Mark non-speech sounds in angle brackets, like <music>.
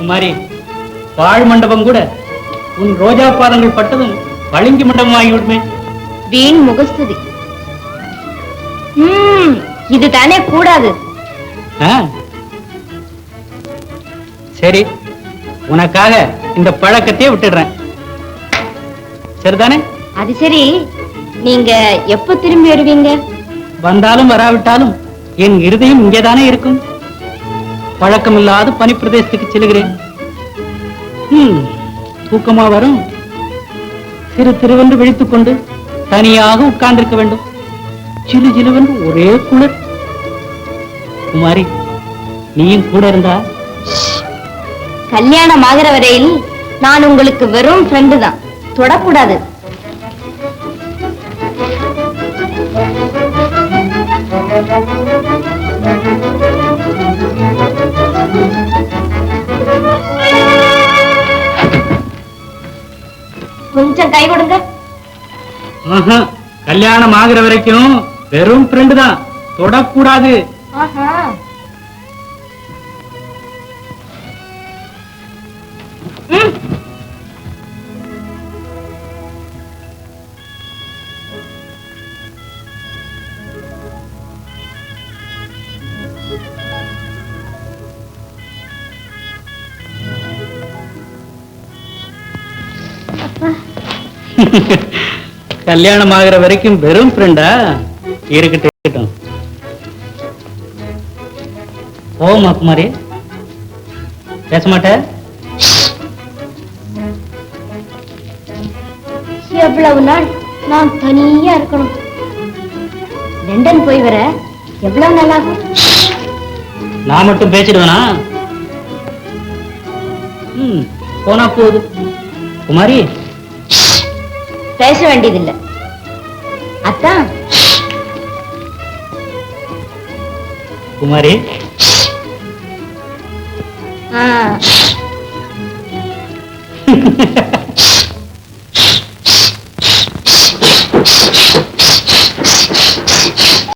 குமாரி பாழ் மண்டபம் கூட உன் ரோஜா பாதங்கள் பட்டதும் பளிங்கு மண்டபம் ஆகிவிடுமே வீண் முகஸ்துதி. இது தானே கூடாது? சரி உனக்காக இந்த பழக்கத்தையே விட்டுடுறேன். சரிதானே? அது சரி நீங்க எப்ப திரும்பி வருவீங்க? வந்தாலும் வராவிட்டாலும் என் இருதயம் இங்கேதானே இருக்கும். பழக்கமில்லாத பனிப்பிரதேசத்துக்கு செல்கிறேன் ம், தூக்கமா வரும். சிறு திருவென்று விழித்துக் கொண்டு தனியாக உட்கார்ந்திருக்க வேண்டும். சிலு சிலுவென்று ஒரே குளிர். குமாரி நீயும் கூட இருந்தா? கல்யாணம் ஆகிற வரையில் நான் உங்களுக்கு வெறும் ஃப்ரெண்டு தான். தொடக்கூடாது. கொஞ்சம் கை கொடுங்க. கல்யாணம் ஆகிற வரைக்கும் வெறும் ஃப்ரெண்டு தான். தொடக்கூடாது. <laughs> கல்யாணம் ஆகிற வரைக்கும் வெறும் ஃப்ரெண்டா இருக்கட்டும் போமா குமாரி? பேச மாட்ட? எவ்வளவு நாள் நான் தனியா இருக்கணும். லண்டன் போய் வர எவ்வளவு நாள் ஆகும்? நான் மட்டும் பேசிடுவேனா? போனா போகுது குமாரி பேச வேண்டியதில்லை. அத்தான். குமாரி. ஆ. <laughs>